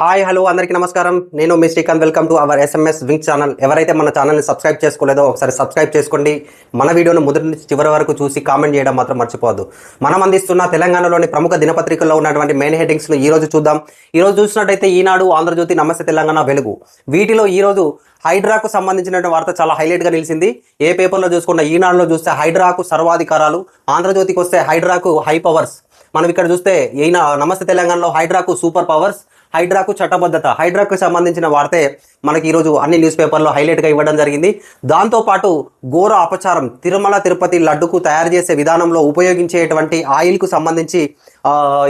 Hi hello అందరికీ నమస్కారం. నేను మీ Srikanth. Welcome to our SMS wing channel. ఎవరైతే మన ఛానల్ని సబ్స్క్రైబ్ చేసుకోలేదో ఒకసారి సబ్స్క్రైబ్ చేసుకోండి. మన వీడియోను మొదటి నుంచి చివరి వరకు చూసి కామెంట్ చేయడం మాత్రం మర్చిపోవద్దు. మనం అందిస్తున్న తెలంగాణలోని ప్రముఖ దినపత్రికల్లో ఉన్నటువంటి మెయిన్ హెడ్డింగ్స్ను ఈరోజు చూద్దాం. ఈ రోజు చూసినట్టయితే ఈనాడు ఆంధ్రజ్యోతి నమస్తే తెలంగాణ వెలుగు. వీటిలో ఈరోజు హైడ్రాకు సంబంధించిన వార్త చాలా హైలైట్గా నిలిచింది. ఏ పేపర్లో చూసుకున్న ఈనాడులో చూస్తే హైడ్రాకు సర్వాధికారాలు ఆంధ్రజ్యోతికి వస్తే హైడ్రాకు హై పవర్స్ మనం ఇక్కడ చూస్తే ఈయన నమస్తే తెలంగాణలో హైడ్రాకు సూపర్ పవర్స్ హైడ్రాకు చట్టబద్ధత. హైడ్రాకు సంబంధించిన వార్తే మనకి ఈరోజు అన్ని న్యూస్ పేపర్లో హైలైట్గా ఇవ్వడం జరిగింది. దాంతోపాటు ఘోర అపచారం తిరుమల తిరుపతి లడ్డుకు తయారు చేసే విధానంలో ఉపయోగించేటువంటి ఆయిల్కు సంబంధించి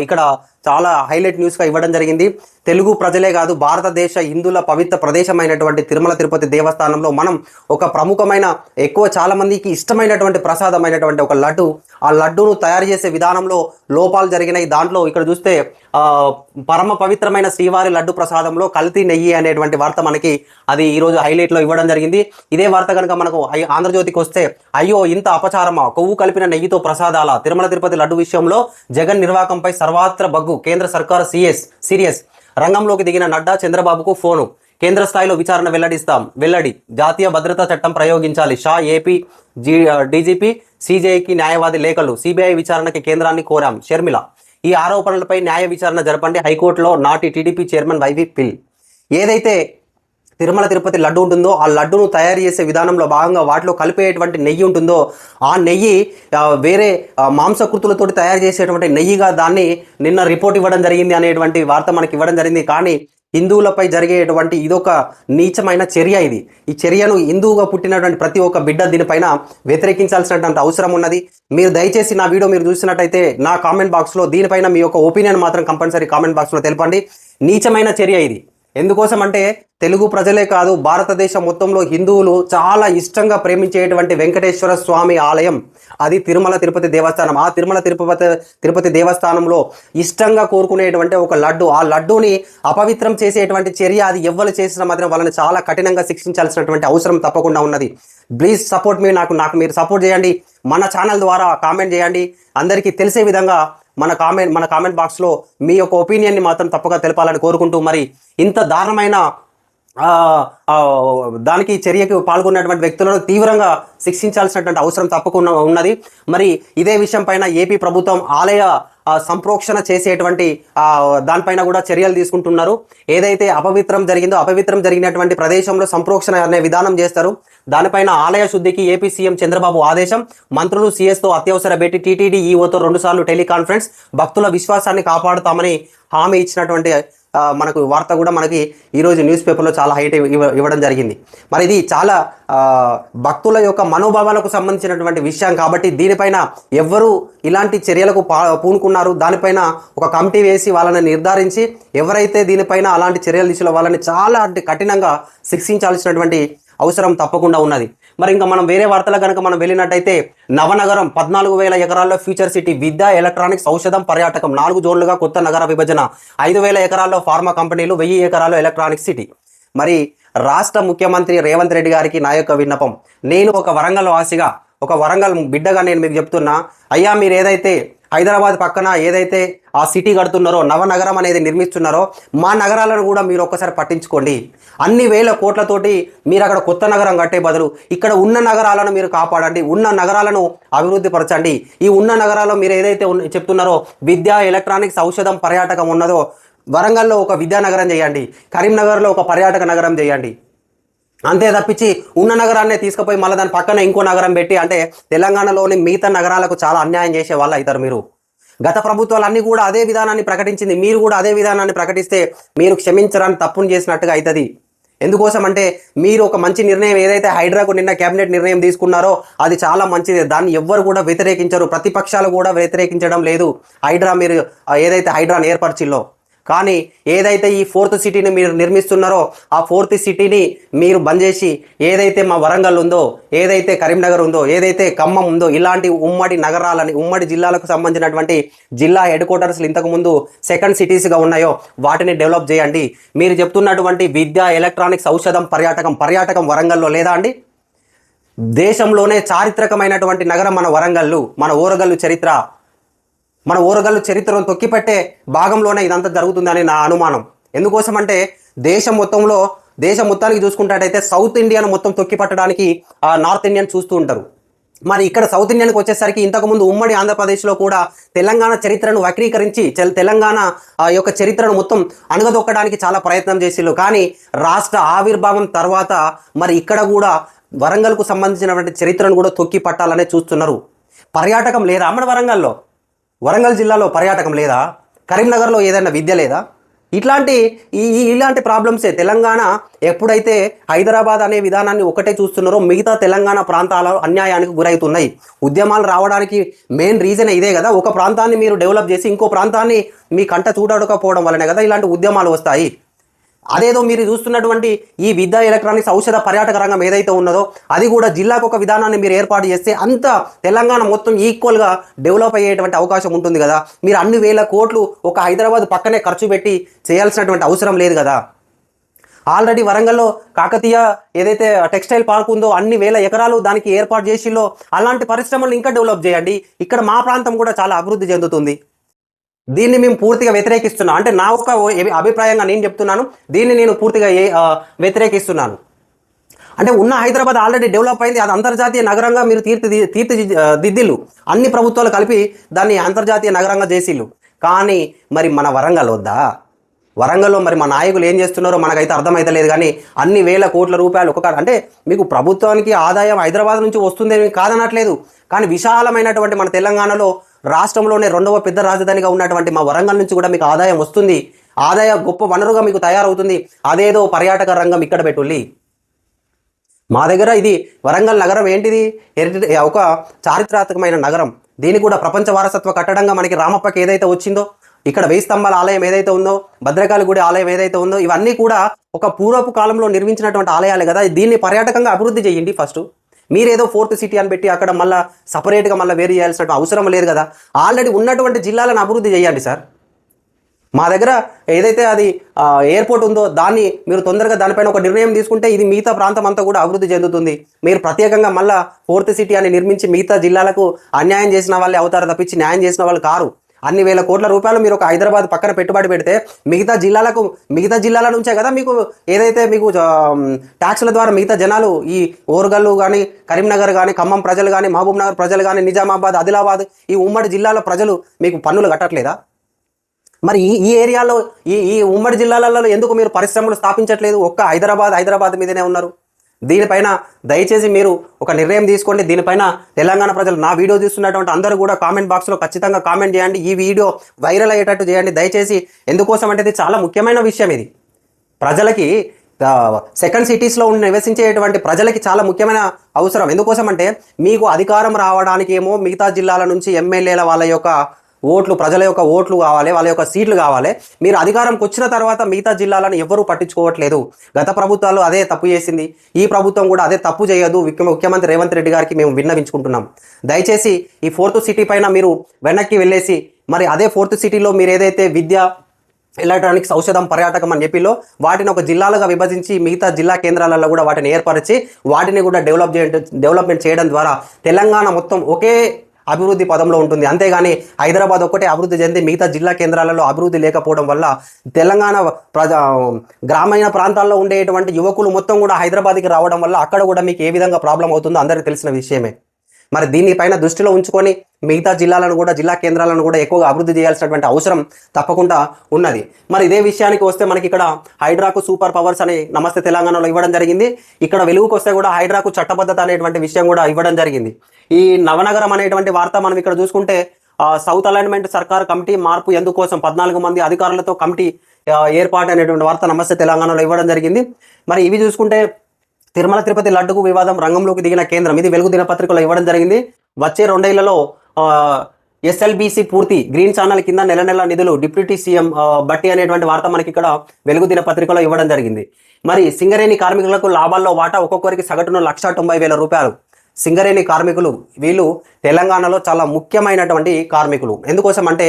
ఇక్కడ చాలా హైలైట్ న్యూస్గా ఇవ్వడం జరిగింది. తెలుగు ప్రజలే కాదు భారతదేశ హిందువుల పవిత్ర ప్రదేశమైనటువంటి తిరుమల తిరుపతి దేవస్థానంలో మనం ఒక ప్రముఖమైన ఎక్కువ చాలామందికి ఇష్టమైనటువంటి ప్రసాదమైనటువంటి ఒక లడ్డు ఆ లడ్డును తయారు చేసే విధానంలో లోపాలు జరిగినాయి. దాంట్లో ఇక్కడ చూస్తే పరమ పవిత్రమైన శ్రీవారి లడ్డు ప్రసాదంలో కల్తీ నెయ్యి అనేటువంటి వార్త మనకి అది ఈరోజు హైలైట్లో ఇవ్వడం జరిగింది. ఇదే వార్త కనుక మనకు ఆంధ్రజ్యోతికి వస్తే అయ్యో ఇంత అపచారమా? కొవ్వు కలిపిన నెయ్యితో ప్రసాదాల? తిరుమల తిరుపతి లడ్డు విషయంలో జగన్ నిర్వాకంపై సర్వాత్ర బగ్గు కేంద్ర సర్కారు సీఎస్ సీరియస్. రంగంలోకి దిగిన నడ్డా చంద్రబాబుకు ఫోను. కేంద్ర స్థాయిలో విచారణ వెల్లడిస్తాం. వెల్లడి. జాతీయ భద్రతా చట్టం ప్రయోగించాలి. షా ఏపీ జీ డీజీపీ సీజేఐకి న్యాయవాది లేఖలు. సిబిఐ విచారణకి కేంద్రాన్ని కోరాం. షర్మిల. ఈ ఆరోపణలపై న్యాయ విచారణ జరపండి. హైకోర్టులో నాటి టీడీపీ చైర్మన్ వైవి పిల్. ఏదైతే తిరుమల తిరుపతి లడ్డు ఉంటుందో ఆ లడ్డును తయారు చేసే విధానంలో భాగంగా వాటిలో కలిపేటువంటి నెయ్యి ఉంటుందో ఆ నెయ్యి వేరే మాంసకృతులతో తయారు చేసేటువంటి నెయ్యిగా దాన్ని నిన్న రిపోర్ట్ ఇవ్వడం జరిగింది అనేటువంటి వార్త మనకి ఇవ్వడం జరిగింది. కానీ హిందువులపై జరిగేటువంటి ఇదొక నీచమైన చర్య ఇది. ఈ చర్యను హిందువుగా పుట్టినటువంటి ప్రతి ఒక్క బిడ్డ దీనిపైన వ్యతిరేకించాల్సినటువంటి అవసరం ఉన్నది. మీరు దయచేసి నా వీడియో మీరు చూసినట్టయితే నా కామెంట్ బాక్స్లో దీనిపైన మీ యొక్క ఒపీనియన్ మాత్రం కంపల్సరీ కామెంట్ బాక్స్లో తెలపండి. నీచమైన చర్య ఇది. ఎందుకోసం అంటే తెలుగు ప్రజలే కాదు భారతదేశం మొత్తంలో హిందువులు చాలా ఇష్టంగా ప్రేమించేటువంటి వెంకటేశ్వర స్వామి ఆలయం. అది తిరుమల తిరుపతి దేవస్థానం. ఆ తిరుమల తిరుపతి తిరుపతి దేవస్థానంలో ఇష్టంగా కోరుకునేటువంటి ఒక లడ్డు. ఆ లడ్డూని అపవిత్రం చేసేటువంటి చర్య అది ఎవ్వరు చేసిన మాత్రం వాళ్ళని చాలా కఠినంగా శిక్షించాల్సినటువంటి అవసరం తప్పకుండా ఉన్నది. ప్లీజ్ సపోర్ట్ మీ నాకు నాకు మీరు సపోర్ట్ చేయండి. మన ఛానల్ ద్వారా కామెంట్ చేయండి. అందరికీ తెలిసే విధంగా మన కామెంట్ మన కామెంట్ బాక్స్లో మీ యొక్క ఒపీనియన్ని మాత్రం తప్పగా తెలపాలని కోరుకుంటూ మరి ఇంత దారుణమైన దానికి చర్యకి పాల్గొన్నటువంటి వ్యక్తులను తీవ్రంగా శిక్షించాల్సినటువంటి అవసరం తప్పకుండా ఉన్నది. మరి ఇదే విషయం పైన ఏపీ ప్రభుత్వం ఆలయ సంప్రోక్షణ చేసేటువంటి దానిపైన కూడా చర్యలు తీసుకుంటున్నారు. ఏదైతే అపవిత్రం జరిగిందో అపవిత్రం జరిగినటువంటి ప్రదేశంలో సంప్రోక్షణ అనే విధానం చేస్తారు. దానిపైన ఆలయ శుద్ధికి ఏపీ సీఎం చంద్రబాబు ఆదేశం. మంత్రులు సీఎస్తో అత్యవసర భేటీ టీటీడీ ఈఓతో రెండుసార్లు టెలికాన్ఫరెన్స్. భక్తుల విశ్వాసాన్ని కాపాడుతామని హామీ ఇచ్చినటువంటి మనకు వార్త కూడా మనకి ఈరోజు న్యూస్ పేపర్లో చాలా హైట్ ఇవ్వ ఇవ్వడం జరిగింది. మరి ఇది చాలా భక్తుల యొక్క మనోభావాలకు సంబంధించినటువంటి విషయం కాబట్టి దీనిపైన ఎవ్వరు ఇలాంటి చర్యలకు పా పూనుకున్నారు. దానిపైన ఒక కమిటీ వేసి వాళ్ళని నిర్ధారించి ఎవరైతే దీనిపైన అలాంటి చర్యలు తీసిన వాళ్ళని చాలా అంటే కఠినంగా శిక్షించాల్సినటువంటి అవసరం తప్పకుండా ఉన్నది. మరి ఇంకా మనం వేరే వార్తల కనుక మనం వెళ్ళినట్టయితే నవనగరం పద్నాలుగు వేల ఎకరాల్లో ఫ్యూచర్ సిటీ విద్య ఎలక్ట్రానిక్స్ ఔషధం పర్యాటకం నాలుగు జోన్లుగా కొత్త నగర విభజన ఐదు వేల ఎకరాల్లో ఫార్మా కంపెనీలు వెయ్యి ఎకరాల్లో ఎలక్ట్రానిక్స్ సిటీ. మరి రాష్ట్ర ముఖ్యమంత్రి రేవంత్ రెడ్డి గారికి నా యొక్క విన్నపం. నేను ఒక వరంగల్ వాసిగా ఒక వరంగల్ బిడ్డగా నేను మీకు చెప్తున్నా అయ్యా మీరు ఏదైతే హైదరాబాద్ పక్కన ఏదైతే ఆ సిటీ కడుతున్నారో నవనగరం అనేది నిర్మిస్తున్నారో మా నగరాలను కూడా మీరు ఒక్కసారి పట్టించుకోండి. అన్ని వేల కోట్లతోటి మీరు అక్కడ కొత్త నగరం కట్టే బదులు ఇక్కడ ఉన్న నగరాలను మీరు కాపాడండి ఉన్న నగరాలను అభివృద్ధి పరచండి. ఈ ఉన్న నగరాల్లో మీరు ఏదైతే చెప్తున్నారో విద్య ఎలక్ట్రానిక్స్ ఔషధం పర్యాటకం ఉన్నదో వరంగల్లో ఒక విద్యానగరం చేయండి కరీంనగర్లో ఒక పర్యాటక నగరం చేయండి. అంతే తప్పించి ఉన్న నగరాన్నే తీసుకుపోయి మళ్ళీ దాని పక్కన ఇంకో నగరం పెట్టి అంటే తెలంగాణలోని మిగతా నగరాలకు చాలా అన్యాయం చేసే వాళ్ళు అవుతారు మీరు. గత ప్రభుత్వాలన్నీ కూడా అదే విధానాన్ని ప్రకటించింది. మీరు కూడా అదే విధానాన్ని ప్రకటిస్తే మీరు క్షమించరాని తప్పును చేసినట్టుగా అవుతుంది. ఎందుకోసం అంటే మీరు ఒక మంచి నిర్ణయం ఏదైతే హైడ్రాకు నిన్న కేబినెట్ నిర్ణయం తీసుకున్నారో అది చాలా మంచిది. దాన్ని ఎవ్వరు కూడా వ్యతిరేకించరు. ప్రతిపక్షాలు కూడా వ్యతిరేకించడం లేదు. హైడ్రా మీరు ఏదైతే హైడ్రాను ఏర్పరిచిల్లో. కానీ ఏదైతే ఈ ఫోర్త్ సిటీని మీరు నిర్మిస్తున్నారో ఆ ఫోర్త్ సిటీని మీరు బంద్ చేసి ఏదైతే మా వరంగల్ ఉందో ఏదైతే కరీంనగర్ ఉందో ఏదైతే ఖమ్మం ఉందో ఇలాంటి ఉమ్మడి నగరాలని ఉమ్మడి జిల్లాలకు సంబంధించినటువంటి జిల్లా హెడ్ క్వార్టర్స్లు ఇంతకుముందు సెకండ్ సిటీస్గా ఉన్నాయో వాటిని డెవలప్ చేయండి. మీరు చెప్తున్నటువంటి విద్య ఎలక్ట్రానిక్స్ ఔషధం పర్యాటకం పర్యాటకం వరంగల్లో లేదా అండి? దేశంలోనే చారిత్రకమైనటువంటి నగరం మన వరంగల్లు మన ఓరగల్లు చరిత్ర. మన ఊరగల్లు చరిత్రను తొక్కిపెట్టే భాగంలోనే ఇదంతా జరుగుతుందని నా అనుమానం. ఎందుకోసం అంటే దేశం మొత్తంలో దేశం మొత్తానికి చూసుకుంటాడైతే సౌత్ ఇండియాను మొత్తం తొక్కి పట్టడానికి ఆ నార్త్ ఇండియన్ చూస్తూ ఉంటారు. మరి ఇక్కడ సౌత్ ఇండియన్కి వచ్చేసరికి ఇంతకుముందు ఉమ్మడి ఆంధ్రప్రదేశ్లో కూడా తెలంగాణ చరిత్రను వక్రీకరించి తెలంగాణ ఆ యొక్క చరిత్రను మొత్తం అణగదొక్కడానికి చాలా ప్రయత్నం చేసిళ్ళు. కానీ రాష్ట్ర ఆవిర్భావం తర్వాత మరి ఇక్కడ కూడా వరంగల్కు సంబంధించినటువంటి చరిత్రను కూడా తొక్కి పట్టాలనే చూస్తున్నారు. పర్యాటకం లేదా మన వరంగల్లో వరంగల్ జిల్లాలో పర్యాటకం లేదా? కరీంనగర్లో ఏదైనా విద్య లేదా? ఇట్లాంటి ఈ ఇలాంటి ప్రాబ్లమ్సే తెలంగాణ ఎప్పుడైతే హైదరాబాద్ అనే విధానాన్ని ఒకటే చూస్తున్నారో మిగతా తెలంగాణ ప్రాంతాల అన్యాయానికి గురవుతున్నాయి. ఉద్యమాలు రావడానికి మెయిన్ రీజన్ ఇదే కదా? ఒక ప్రాంతాన్ని మీరు డెవలప్ చేసి ఇంకో ప్రాంతాన్ని మీ కంట చూడకపోవడం వలనే కదా ఇలాంటి ఉద్యమాలు వస్తాయి. అదేదో మీరు చూస్తున్నటువంటి ఈ విద్యా ఎలక్ట్రానిక్స్ ఔషధ పర్యాటక రంగం ఏదైతే ఉన్నదో అది కూడా జిల్లాకు ఒక విధానాన్ని మీరు ఏర్పాటు చేస్తే అంత తెలంగాణ మొత్తం ఈక్వల్గా డెవలప్ అయ్యేటువంటి అవకాశం ఉంటుంది కదా. మీరు అన్ని వేల కోట్లు ఒక హైదరాబాద్ పక్కనే ఖర్చు పెట్టి చేయాల్సినటువంటి అవసరం లేదు కదా. ఆల్రెడీ వరంగల్లో కాకతీయ ఏదైతే టెక్స్టైల్ పార్క్ ఉందో అన్ని వేల ఎకరాలు దానికి ఏర్పాటు చేసిలో అలాంటి పరిశ్రమలు ఇంకా డెవలప్ చేయండి. ఇక్కడ మా ప్రాంతం కూడా చాలా అభివృద్ధి చెందుతుంది. దీన్ని మేము పూర్తిగా వ్యతిరేకిస్తున్నాం. అంటే నా ఒక అభిప్రాయంగా నేను చెప్తున్నాను దీన్ని నేను పూర్తిగా ఏ- వ్యతిరేకిస్తున్నాను. అంటే ఉన్న హైదరాబాద్ ఆల్రెడీ డెవలప్ అయింది అది అంతర్జాతీయ నగరంగా మీరు తీర్చి తీర్చి దిద్దిల్లు. అన్ని ప్రభుత్వాలు కలిపి దాన్ని అంతర్జాతీయ నగరంగా చేసిల్లు. కానీ మరి మన వరంగల్ వద్దా? వరంగల్లో మరి మా నాయకులు ఏం చేస్తున్నారో మనకైతే అర్థమైతలేదు కానీ అన్ని వేల కోట్ల రూపాయలు ఒక్కొక్క అంటే మీకు ప్రభుత్వానికి ఆదాయం హైదరాబాద్ నుంచి వస్తుందని కాదనట్లేదు. కానీ విశాలమైనటువంటి మన తెలంగాణలో రాష్ట్రంలోనే రెండవ పెద్ద రాజధానిగా ఉన్నటువంటి మా వరంగల్ నుంచి కూడా మీకు ఆదాయం వస్తుంది. ఆదాయ గొప్ప వనరుగా మీకు తయారవుతుంది. అదేదో పర్యాటక రంగం ఇక్కడ పెట్టుల్లి మా దగ్గర ఇది వరంగల్ నగరం ఏంటిది? హెరిటేజ్ ఒక చారిత్రాత్మకమైన నగరం. దీన్ని కూడా ప్రపంచ వారసత్వ కట్టడంగా మనకి రామప్పకి ఏదైతే వచ్చిందో ఇక్కడ వెయ్యి స్తంభాల ఆలయం ఏదైతే ఉందో భద్రకాళి గుడి ఆలయం ఏదైతే ఉందో ఇవన్నీ కూడా ఒక పూర్వపు కాలంలో నిర్మించినటువంటి ఆలయాలే కదా. దీన్ని పర్యాటకంగా అభివృద్ధి చేయండి ఫస్ట్. మీరేదో ఫోర్త్ సిటీ అని పెట్టి అక్కడ మళ్ళీ సపరేట్గా మళ్ళీ వేరు చేయాల్సిన అవసరం లేదు కదా. ఆల్రెడీ ఉన్నటువంటి జిల్లాలను అభివృద్ధి చేయండి సార్. మా దగ్గర ఏదైతే అది ఎయిర్పోర్ట్ ఉందో దాన్ని మీరు తొందరగా దానిపైన ఒక నిర్ణయం తీసుకుంటే ఇది మిగతా ప్రాంతం అంతా కూడా అభివృద్ధి చెందుతుంది. మీరు ప్రత్యేకంగా మళ్ళీ ఫోర్త్ సిటీ అని నిర్మించి మిగతా జిల్లాలకు అన్యాయం చేసిన వాళ్ళే అవుతారు తప్పించి న్యాయం చేసిన వాళ్ళు కారు. అన్ని వేల కోట్ల రూపాయలు మీరు ఒక హైదరాబాద్ పక్కన పెట్టుబడి పెడితే మిగతా జిల్లాలకు మిగతా జిల్లాల నుంచే కదా మీకు ఏదైతే మీకు ట్యాక్స్ల ద్వారా మిగతా జనాలు ఈ ఓర్గల్లు కానీ కరీంనగర్ కానీ ఖమ్మం ప్రజలు కానీ మహబూబ్ నగర్ ప్రజలు కానీ నిజామాబాద్ ఆదిలాబాద్ ఈ ఉమ్మడి జిల్లాల ప్రజలు మీకు పన్నులు కట్టట్లేదా? మరి ఈ ఈ ఏరియాలో ఈ ఈ ఉమ్మడి జిల్లాలలో ఎందుకు మీరు పరిశ్రమలు స్థాపించట్లేదు? ఒక్క హైదరాబాద్ హైదరాబాద్ మీదనే ఉన్నారు. దీనిపైన దయచేసి మీరు ఒక నిర్ణయం తీసుకోండి. దీనిపైన తెలంగాణ ప్రజలు నా వీడియో చూస్తున్నటువంటి అందరూ కూడా కామెంట్ బాక్స్లో ఖచ్చితంగా కామెంట్ చేయండి. ఈ వీడియో వైరల్ అయ్యేటట్టు చేయండి. దయచేసి ఎందుకోసం అంటే ఇది చాలా ముఖ్యమైన విషయం ఇది. ప్రజలకి సెకండ్ సిటీస్లో ఉన్న నివసించేటువంటి ప్రజలకి చాలా ముఖ్యమైన అవసరం. ఎందుకోసం అంటే మీకు అధికారం రావడానికి ఏమో మిగతా జిల్లాల నుంచి ఎమ్మెల్యేల వాళ్ళ యొక్క ఓట్లు ప్రజల యొక్క ఓట్లు కావాలి వాళ్ళ యొక్క సీట్లు కావాలి. మీరు అధికారంకి వచ్చిన తర్వాత మిగతా జిల్లాలను ఎవరూ పట్టించుకోవట్లేదు. గత ప్రభుత్వాలు అదే తప్పు చేసింది. ఈ ప్రభుత్వం కూడా అదే తప్పు చేయదు. ముఖ్యమంత్రి రేవంత్ రెడ్డి గారికి మేము విన్నవించుకుంటున్నాం. దయచేసి ఈ ఫోర్త్ సిటీ పైన మీరు వెనక్కి వెళ్ళేసి మరి అదే ఫోర్త్ సిటీలో మీరు ఏదైతే విద్య ఎలక్ట్రానిక్స్ ఔషధం పర్యాటకం అని చెప్పిలో వాటిని ఒక జిల్లాలుగా విభజించి మిగతా జిల్లా కేంద్రాలలో కూడా వాటిని ఏర్పరిచి వాటిని కూడా డెవలప్ చేయడం డెవలప్మెంట్ చేయడం ద్వారా తెలంగాణ మొత్తం ఒకే అభివృద్ధి పదంలో ఉంటుంది. అంతేగాని హైదరాబాద్ ఒక్కటే అభివృద్ధి చెంది మిగతా జిల్లా కేంద్రాలలో అభివృద్ధి లేకపోవడం వల్ల తెలంగాణ ప్రజా గ్రామీణ ప్రాంతాల్లో ఉండేటువంటి యువకులు మొత్తం కూడా హైదరాబాద్కి రావడం వల్ల అక్కడ కూడా మీకు ఏ విధంగా ప్రాబ్లం అవుతుందో అందరికీ తెలిసిన విషయమే. మరి దీనిపైన దృష్టిలో ఉంచుకొని మిగతా జిల్లాలను కూడా జిల్లా కేంద్రాలను కూడా ఎక్కువగా అభివృద్ధి చేయాల్సినటువంటి అవసరం తప్పకుండా ఉన్నది. మరి ఇదే విషయానికి వస్తే మనకి ఇక్కడ హైడ్రాకు సూపర్ పవర్స్ అని నమస్తే తెలంగాణలో ఇవ్వడం జరిగింది. ఇక్కడ వెలుగుకు వస్తే కూడా హైడ్రాకు చట్టబద్ధత అనేటువంటి విషయం కూడా ఇవ్వడం జరిగింది. ఈ నవనగరం అనేటువంటి వార్త మనం ఇక్కడ చూసుకుంటే సౌత్ అలైన్మెంట్ సర్కార్ కమిటీ మార్పు ఎందుకోసం పద్నాలుగు మంది అధికారులతో కమిటీ ఏర్పాటు అనేటువంటి వార్త నమస్తే తెలంగాణలో ఇవ్వడం జరిగింది. మరి ఇవి చూసుకుంటే తిరుమల తిరుపతి లడ్డుకు వివాదం రంగంలోకి దిగిన కేంద్రం. ఇది వెలుగు దినపత్రికలో ఇవ్వడం జరిగింది. వచ్చే రెండేళ్ళలో ఎస్ఎల్బిసి పూర్తి గ్రీన్ ఛానల్ కింద నెల నెల నిధులు డిప్యూటీ సీఎం బట్టి అనేటువంటి వార్త మనకి ఇక్కడ వెలుగు దినపత్రికలో ఇవ్వడం జరిగింది. మరి సింగరేణి కార్మికులకు లాభాల్లో వాటా ఒక్కొక్కరికి సగటున లక్ష తొంభై వేల రూపాయలు. సింగరేణి కార్మికులు వీళ్ళు తెలంగాణలో చాలా ముఖ్యమైనటువంటి కార్మికులు. ఎందుకోసం అంటే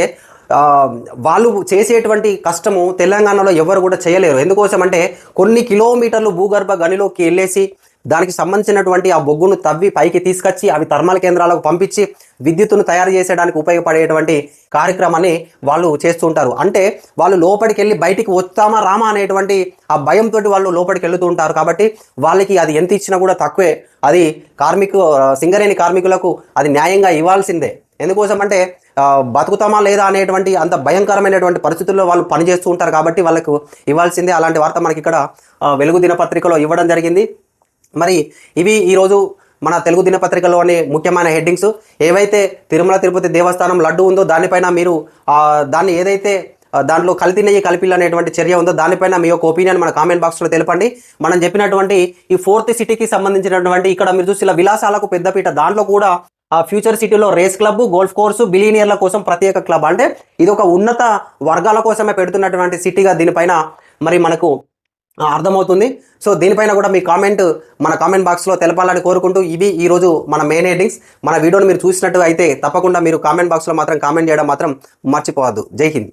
వాళ్ళు చేసేటువంటి కష్టము తెలంగాణలో ఎవరు కూడా చేయలేరు. ఎందుకోసం అంటే కొన్ని కిలోమీటర్లు భూగర్భ గనిలోకి వెళ్ళేసి దానికి సంబంధించినటువంటి ఆ బొగ్గును తవ్వి పైకి తీసుకొచ్చి అవి థర్మల్ కేంద్రాలకు పంపించి విద్యుత్తును తయారు చేసేయడానికి ఉపయోగపడేటువంటి కార్యక్రమాన్ని వాళ్ళు చేస్తూ ఉంటారు. అంటే వాళ్ళు లోపలికి వెళ్ళి బయటికి వస్తామా రామా అనేటువంటి ఆ భయంతో వాళ్ళు లోపలికి వెళ్తూ ఉంటారు కాబట్టి వాళ్ళకి అది ఎంత ఇచ్చినా కూడా తక్కువే. అది కార్మికు సింగరేణి కార్మికులకు అది న్యాయంగా ఇవ్వాల్సిందే. ఎందుకోసం అంటే బతుకుతామా లేదా అనేటువంటి అంత భయంకరమైనటువంటి పరిస్థితుల్లో వాళ్ళు పనిచేస్తూ ఉంటారు కాబట్టి వాళ్ళకు ఇవ్వాల్సిందే. అలాంటి వార్త మనకి ఇక్కడ వెలుగు దినపత్రికలో ఇవ్వడం జరిగింది. మరి ఇవి ఈరోజు మన తెలుగు దినపత్రికలోని ముఖ్యమైన హెడ్డింగ్స్. ఏవైతే తిరుమల తిరుపతి దేవస్థానం లడ్డు ఉందో దానిపైన మీరు దాన్ని ఏదైతే దాంట్లో కల్తీ నెయ్యి కలిపిల్ అనేటువంటి చర్య ఉందో దానిపైన మీ యొక్క ఒపీనియన్ మన కామెంట్ బాక్స్లో తెలపండి. మనం చెప్పినటువంటి ఈ ఫోర్త్ సిటీకి సంబంధించినటువంటి ఇక్కడ మీరు చూసిన విలాసాలకు పెద్దపీట దాంట్లో కూడా ఆ ఫ్యూచర్ సిటీలో రేస్ క్లబ్ గోల్ఫ్ కోర్సు బిలీనియర్ల కోసం ప్రత్యేక క్లబ్. అంటే ఇది ఒక ఉన్నత వర్గాల కోసమే పెడుతున్నటువంటి సిటీగా దీనిపైన మరి మనకు అర్థమవుతుంది. సో దీనిపైన కూడా మీ కామెంట్ మన కామెంట్ బాక్స్లో తెలపాలని కోరుకుంటూ ఇవి ఈరోజు మన మెయిన్ హెడ్డింగ్స్ మన వీడియోని మీరు చూసినట్టు అయితే తప్పకుండా మీరు కామెంట్ బాక్స్లో మాత్రం కామెంట్ చేయడం మాత్రం మర్చిపోవద్దు. జై హింద్.